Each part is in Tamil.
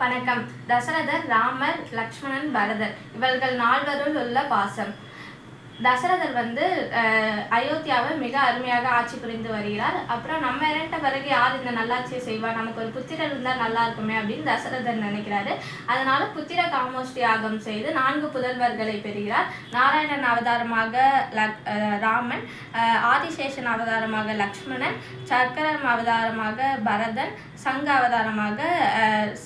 வணக்கம். தசரதர் ராமர் லக்ஷ்மணன் பரதர். இவர்கள் நால்வருள் உள்ள பாசம். தசரதர் வந்து அயோத்தியாவை மிக அருமையாக ஆட்சி புரிந்து வருகிறார். அப்புறம் நம்ம இரண்ட பிறகு யார் இந்த நல்லாட்சியை செய்வா? நமக்கு ஒரு புத்திரர் இருந்தால் நல்லா இருக்குமே அப்படின்னு தசரதர் நினைக்கிறாரு. அதனால புத்திர காமோஷ்டி யாகம் செய்து நான்கு புதல்வர்களை பெறுகிறார். நாராயணன் அவதாரமாக லக்- ராமன் ஆதிசேஷன் அவதாரமாக லக்ஷ்மணன் சக்கரம் அவதாரமாக பரதன் சங்க அவதாரமாக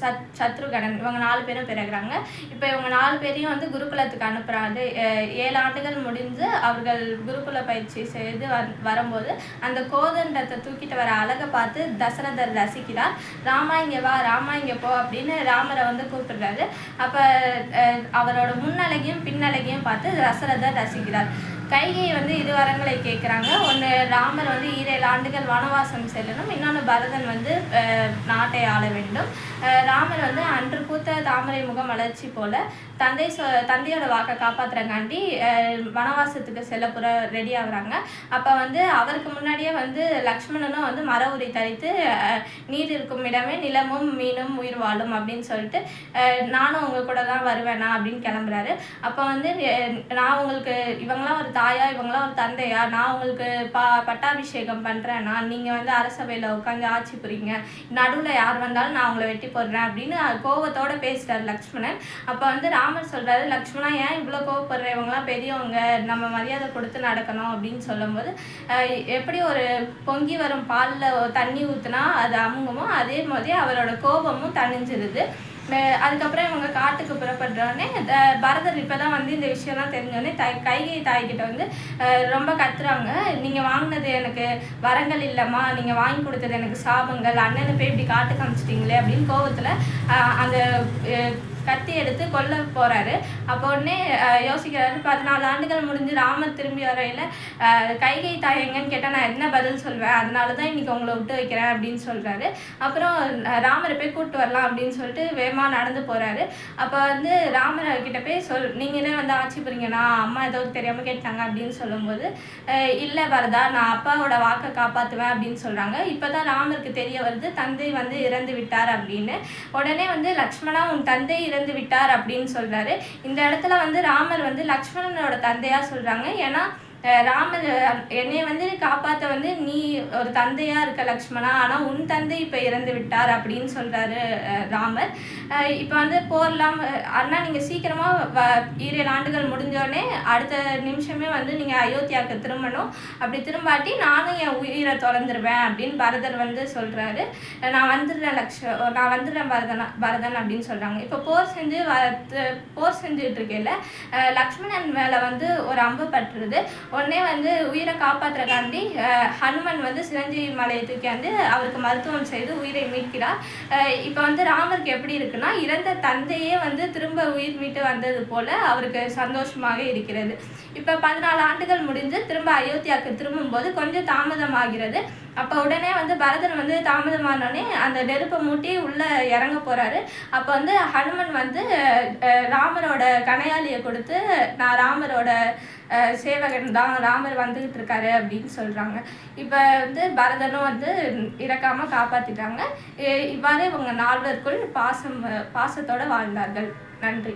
சத் சத்ருகணன். இவங்க நாலு பேரும் பிறகுறாங்க. இப்போ இவங்க நாலு பேரையும் வந்து குருகுலத்துக்கு அனுப்புறாரு. ஏழு ஆண்டுகள் முடிந்து அவர்கள் குருகுல பயிற்சி செய்து வந்- வரும்போது அந்த கோதண்டத்தை தூக்கிட்டு வர அழகை பார்த்து தசரதர் ரசிக்கிறார். ராமா இங்கே வா ராமா இங்கே போ அப்படின்னு ராமரை வந்து கூப்பிடுறாரு. அப்போ அவரோட முன்னழகையும் பின்னழகையும் பார்த்து தசரதர் ரசிக்கிறார். கைகை வந்து இரு வரங்களை கேட்குறாங்க. ஒன்று ராமர் வந்து ஈரேழு ஆண்டுகள் வனவாசம் செல்லணும். இன்னொன்று பரதன் வந்து நாட்டை ஆள வேண்டும். ராமர் வந்து அன்று பூத்த தாமரை முகம் வளர்ச்சி போல தந்தை சொ தந்தையோட வாக்கை காப்பாத்துறங்காண்டி வனவாசத்துக்கு செல்ல புற ரெடி ஆகுறாங்க. அப்போ வந்து அவருக்கு முன்னாடியே வந்து லக்ஷ்மணனும் வந்து மர உரி தரித்து நீர் இருக்கும் இடமே நிலமும் மீனும் உயிர் வாழும் அப்படின்னு சொல்லிட்டு நானும் உங்க கூட தான் வருவேனா அப்படின்னு கிளம்புறாரு. அப்போ வந்து நான் உங்களுக்கு இவங்களாம் ஒரு தாயா இவங்களாம் ஒரு தந்தையா? நான் உங்களுக்கு பா பட்டாபிஷேகம் பண்ணுறேன்னா நீங்கள் வந்து அரசவையில் உட்காந்து ஆட்சி புரியுங்க நடுவில் யார் வந்தாலும் நான் உங்களை வெட்டி போடுறேன் அப்படின்னு கோவத்தோடு பேசுகிறார் லக்ஷ்மணன். அப்போ வந்து ராமர் சொல்கிறாரு லக்ஷ்மணா ஏன் இவ்வளோ கோவப்படுற? இவங்களாம் பெரியவங்க. நம்ம மரியாதை கொடுத்து நடக்கணும். அப்படின்னு சொல்லும்போது எப்படி ஒரு பொங்கி வரும் பாலில் தண்ணி ஊற்றுனா அது அமுங்குமோ அதே மாதிரி அவரோட கோபமும் தணிஞ்சிருது. அதுக்கப்புறம் இவங்க காட்டுக்கு புறப்படுறோடனே பரதர் இப்போ தான் வந்து இந்த விஷயம்லாம் தெரிஞ்சோடனே தை கைகை தாய்கிட்ட வந்து ரொம்ப கத்துறாங்க. நீங்கள் வாங்கினது எனக்கு வரங்கள் இல்லைம்மா நீங்கள் வாங்கி கொடுத்தது எனக்கு சாபங்கள் அண்ணனை போய் இப்படி காட்டுக்கு அமிச்சிட்டிங்களே அப்படின்னு கோவத்தில் அந்த கத்தி எடுத்து கொல்ல போறாரு. அப்போ உடனே யோசிக்கிறாரு பதினாலு ஆண்டுகள் முடிஞ்சு ராமர் திரும்பி வரையில கைகை தாய் எங்கன்னு கேட்டால் நான் என்ன பதில் சொல்வேன்? அதனால தான் இன்னைக்கு உங்களை விட்டு வைக்கிறேன் அப்படின்னு சொல்றாரு. அப்புறம் ராமரை போய் கூப்பிட்டு வரலாம் அப்படின்னு சொல்லிட்டு வேகமாக நடந்து போறாரு. அப்போ வந்து ராமர் கிட்ட போய் சொல் நீங்களே வந்து ஆட்சி புரிங்கண்ணா அம்மா ஏதோ தெரியாம கேட்டாங்க அப்படின்னு சொல்லும்போது இல்லை வரதா நான் அப்பாவோட வாக்கை காப்பாற்றுவேன் அப்படின்னு சொல்றாங்க. இப்பதான் ராமருக்கு தெரிய வருது தந்தை வந்து இறந்து விட்டார் அப்படின்னு. உடனே வந்து லக்ஷ்மணா உன் தந்தை இறந்து விட்டார் அப்படின்னு சொல்கிறாரு இந்த இடத்துல வந்து ராமர் வந்து லக்ஷ்மணனோட தந்தையாக சொல்கிறாங்க ஏன்னா ராமர் என்னை வந்து காப்பாற்ற வந்து நீ ஒரு தந்தையா இருக்க லக்ஷ்மணா ஆனால் உன் தந்தை இப்போ இறந்து விட்டார் அப்படின்னு சொல்றாரு ராமர். இப்போ வந்து போர்லாம் அண்ணா நீங்கள் சீக்கிரமாக வ- ஈரேழு ஆண்டுகள் முடிஞ்சோடனே அடுத்த நிமிஷமே வந்து நீங்கள் அயோத்தியாவுக்கு திரும்பணும். அப்படி திரும்பாட்டி நானும் என் உயிரை திறந்துருவேன் அப்படின்னு பரதர் வந்து சொல்றாரு. நான் வந்துடுறேன் லக்ஷ நான் வந்துடுறேன் பரதனா பரதன் அப்படின்னு சொல்றாங்க. இப்போ போர் செஞ்சு வ- போர் செஞ்சுட்டு இருக்கையில லக்ஷ்மணன் மேலே வந்து ஒரு அம்பு பட்டுருது. உடனே வந்து உயிரை காப்பாத்துறக்காண்டி ஹனுமன் வந்து சிரஞ்சீவி மலையை தூக்கியாந்து அவருக்கு மருத்துவம் செய்து உயிரை மீட்கிறார். இப்போ வந்து ராமருக்கு எப்படி இருக்குன்னா இறந்த தந்தையே வந்து திரும்ப உயிர் மீட்டு வந்தது போல அவருக்கு சந்தோஷமாக இருக்கிறது. இப்போ பதினாலு ஆண்டுகள் முடிஞ்சு திரும்ப அயோத்தியாவுக்கு திரும்பும்போது கொஞ்சம் தாமதமாகிறது. அப்போ உடனே வந்து பரதன் வந்து தாமதமானோடனே அந்த நெருப்பை மூட்டி உள்ளே இறங்க போகிறாரு அப்போ வந்து ஹனுமன் வந்து ராமரோட கணையாளியை கொடுத்து நான் ராமரோட சேவகன் தான் ராமர் வந்துகிட்டு இருக்காரு அப்படின்னு சொல்றாங்க. இப்போ வந்து பரதனும் வந்து இறக்காம காப்பாத்திட்டாங்க. இவ்வாறு இவங்க நால்வருக்குள் பாசம் பாசத்தோட வாழ்ந்தார்கள். நன்றி.